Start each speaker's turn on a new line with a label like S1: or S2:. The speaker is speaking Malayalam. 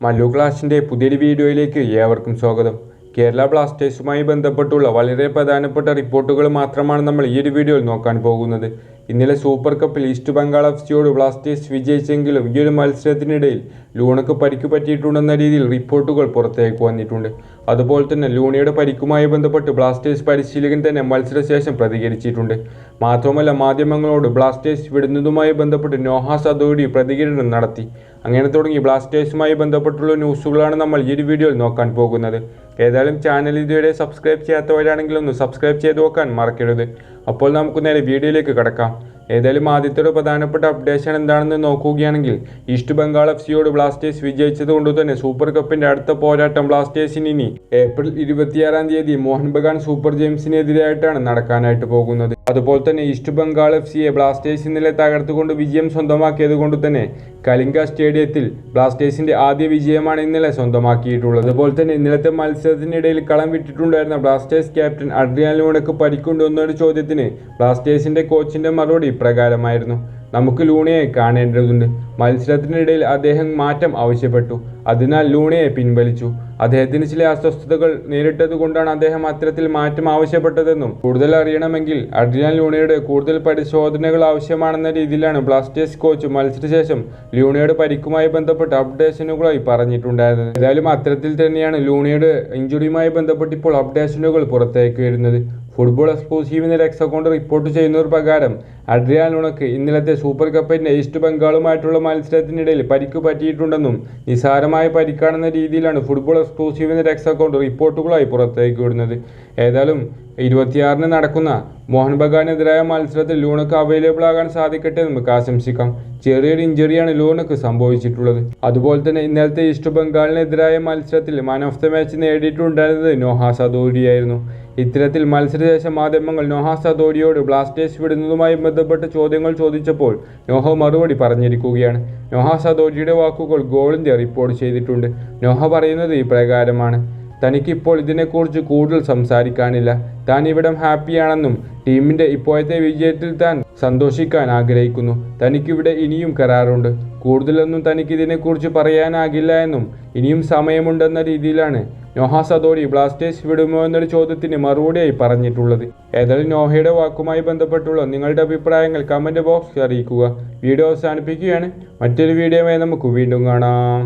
S1: മല്ലു ക്ലാസിന്റെ പുതിയൊരു വീഡിയോയിലേക്ക് ഏവർക്കും സ്വാഗതം. കേരള ബ്ലാസ്റ്റേഴ്സുമായി ബന്ധപ്പെട്ടുള്ള വളരെ പ്രധാനപ്പെട്ട റിപ്പോർട്ടുകൾ മാത്രമാണ് നമ്മൾ ഈ ഒരു വീഡിയോയിൽ നോക്കാൻ പോകുന്നത്. ഇന്നലെ സൂപ്പർ കപ്പിൽ ഈസ്റ്റ് ബംഗാൾ എഫ് സിയോട് ബ്ലാസ്റ്റേഴ്സ് വിജയിച്ചെങ്കിലും ഈ ഒരു മത്സരത്തിനിടയിൽ ലൂണക്ക് പരിക്ക് പറ്റിയിട്ടുണ്ടെന്ന രീതിയിൽ റിപ്പോർട്ടുകൾ പുറത്തേക്ക് വന്നിട്ടുണ്ട്. അതുപോലെ തന്നെ ലൂണയുടെ പരിക്കുമായി ബന്ധപ്പെട്ട് ബ്ലാസ്റ്റേഴ്സ് പരിശീലകൻ തന്നെ മത്സരശേഷം പ്രതികരിച്ചിട്ടുണ്ട്. മാത്രമല്ല മാധ്യമങ്ങളോട് ബ്ലാസ്റ്റേഴ്സ് വിടുന്നതുമായി ബന്ധപ്പെട്ട് നോഹ സദോഡി പ്രതികരണം നടത്തി. അങ്ങനെ തുടങ്ങി ബ്ലാസ്റ്റേഴ്സുമായി ബന്ധപ്പെട്ടുള്ള ന്യൂസുകളാണ് നമ്മൾ ഈ വീഡിയോയിൽ നോക്കാൻ പോകുന്നത്. ഏതായാലും ചാനൽ ഇതുവരെ സബ്സ്ക്രൈബ് ചെയ്യാത്തവരാണെങ്കിൽ ഒന്ന് സബ്സ്ക്രൈബ് ചെയ്ത് നോക്കാൻ മറക്കരുത്. അപ്പോൾ നമുക്ക് നേരെ വീഡിയോയിലേക്ക് കടക്കാം. ഏതായാലും ആദ്യത്തെ ഒരു പ്രധാനപ്പെട്ട അപ്ഡേഷൻ എന്താണെന്ന് നോക്കുകയാണെങ്കിൽ ഈസ്റ്റ് ബംഗാൾ എഫ് സിയോട് ബ്ലാസ്റ്റേഴ്സ് വിജയിച്ചത് കൊണ്ട് തന്നെ സൂപ്പർ കപ്പിന്റെ അടുത്ത പോരാട്ടം ബ്ലാസ്റ്റേഴ്സിന് ഇനി ഏപ്രിൽ ഇരുപത്തിയാറാം തീയതി മോഹൻ ബഗാൻ സൂപ്പർ ജെയിംസിനെതിരായിട്ടാണ് നടക്കാനായിട്ട് പോകുന്നത്. അതുപോലെ തന്നെ ഈസ്റ്റ് ബംഗാൾ എഫ് സിയെ ബ്ലാസ്റ്റേഴ്സ് ഇന്നലെ തകർത്തുകൊണ്ട് വിജയം സ്വന്തമാക്കിയത് കൊണ്ട് തന്നെ കലിംഗ സ്റ്റേഡിയത്തിൽ ബ്ലാസ്റ്റേഴ്സിന്റെ ആദ്യ വിജയമാണ് ഇന്നലെ സ്വന്തമാക്കിയിട്ടുള്ളത്. അതുപോലെ തന്നെ ഇന്നലത്തെ മത്സരത്തിനിടയിൽ കളം വിട്ടിട്ടുണ്ടായിരുന്ന ബ്ലാസ്റ്റേഴ്സ് ക്യാപ്റ്റൻ അഡ്രിയാൻ ലൂണക്ക് പരിക്കുണ്ടോ എന്നൊരു ചോദ്യത്തിന് ബ്ലാസ്റ്റേഴ്സിന്റെ കോച്ചിന്റെ മറുപടി ഇപ്രകാരമായിരുന്നു. നമുക്ക് ലൂണയെ കാണേണ്ടതുണ്ട്. മത്സരത്തിനിടയിൽ അദ്ദേഹം മാറ്റം ആവശ്യപ്പെട്ടു. അതിനാൽ ലൂണയെ പിൻവലിച്ചു. അദ്ദേഹത്തിന് ചില അസ്വസ്ഥതകൾ നേരിട്ടത് കൊണ്ടാണ് അദ്ദേഹം അത്തരത്തിൽ മാറ്റം ആവശ്യപ്പെട്ടതെന്നും കൂടുതൽ അറിയണമെങ്കിൽ അഡ്രിയാൻ ലൂണയുടെ കൂടുതൽ പരിശോധനകൾ ആവശ്യമാണെന്ന രീതിയിലാണ് ബ്ലാസ്റ്റേഴ്സ് കോച്ച് മത്സരശേഷം ലൂണയുടെ പരിക്കുമായി ബന്ധപ്പെട്ട് അപ്ഡേഷനുകളായി പറഞ്ഞിട്ടുണ്ടായിരുന്നത്. ഏതായാലും അത്തരത്തിൽ തന്നെയാണ് ലൂണയുടെ ഇഞ്ചുറിയുമായി ബന്ധപ്പെട്ട് ഇപ്പോൾ അപ്ഡേഷനുകൾ പുറത്തേക്ക് വരുന്നത്. ഫുട്ബോൾ എക്സ്ക്ലൂസീവിന് രക്ഷ കൊണ്ട് റിപ്പോർട്ട് ചെയ്യുന്നവർ പ്രകാരം അഡ്രിയാൻ ലുണക്ക് ഇന്നലത്തെ സൂപ്പർ കപ്പിന്റെ ഈസ്റ്റ് ബംഗാളുമായിട്ടുള്ള മത്സരത്തിനിടയിൽ പരിക്ക് പറ്റിയിട്ടുണ്ടെന്നും നിസാരമായ പരിക്കാണെന്ന രീതിയിലാണ് ഫുട്ബോൾ എക്സ്ക്ലൂസീവിന് ടെക്സ് അക്കൗണ്ട് റിപ്പോർട്ടുകളായി പുറത്തേക്ക് വിടുന്നത്. ഏതായാലും ഇരുപത്തിയാറിന് നടക്കുന്ന മോഹൻ ബഗാനെതിരായ മത്സരത്തിൽ ലൂണക്ക് അവൈലബിൾ ആകാൻ സാധിക്കട്ടെ എന്ന് നമുക്ക് ആശംസിക്കാം. ചെറിയൊരു ഇഞ്ചുറിയാണ് ലൂണക്ക് സംഭവിച്ചിട്ടുള്ളത്. അതുപോലെ തന്നെ ഇന്നലത്തെ ഈസ്റ്റ് ബംഗാളിനെതിരായ മത്സരത്തിൽ മാൻ ഓഫ് ദ മാച്ച് നേടിയിട്ടുണ്ടായിരുന്നത് നോഹ സദോരിയായിരുന്നു ഇത്തരത്തിൽ മത്സരശേഷം മാധ്യമങ്ങൾ നോഹ സദോരിയോട് ബ്ലാസ്റ്റേഴ്സ് വിടുന്നതുമായി ബന്ധപ്പെട്ട ചോദ്യങ്ങൾ ചോദിച്ചപ്പോൾ നോഹ മറുപടി പറഞ്ഞിരിക്കുകയാണ്. നോഹ സദോരിയുടെ വാക്കുകൾ ഇന്ത്യ റിപ്പോർട്ട് ചെയ്തിട്ടുണ്ട്. നോഹ പറയുന്നത് ഇപ്രകാരമാണ് തനിക്കിപ്പോൾ ഇതിനെക്കുറിച്ച് കൂടുതൽ സംസാരിക്കാനില്ല. താൻ ഇവിടം ഹാപ്പിയാണെന്നും ടീമിന്റെ ഇപ്പോഴത്തെ വിജയത്തിൽ താൻ സന്തോഷിക്കാൻ ആഗ്രഹിക്കുന്നു. തനിക്കിവിടെ ഇനിയും കരാറുണ്ട്. കൂടുതലൊന്നും തനിക്കിതിനെക്കുറിച്ച് പറയാനാകില്ല എന്നും ഇനിയും സമയമുണ്ടെന്ന രീതിയിലാണ് നോഹ സദോരി ബ്ലാസ്റ്റേഴ്സ് വിടുമോ എന്നൊരു ചോദ്യത്തിന് മറുപടിയായി പറഞ്ഞിട്ടുള്ളത്. ഏതായാലും നോഹയുടെ വാക്കുമായി ബന്ധപ്പെട്ടുള്ള നിങ്ങളുടെ അഭിപ്രായങ്ങൾ കമന്റ് ബോക്സിൽ അറിയിക്കുക. വീഡിയോ അവസാനിപ്പിക്കുകയാണ്. മറ്റൊരു വീഡിയോയുമായി നമുക്ക് വീണ്ടും കാണാം.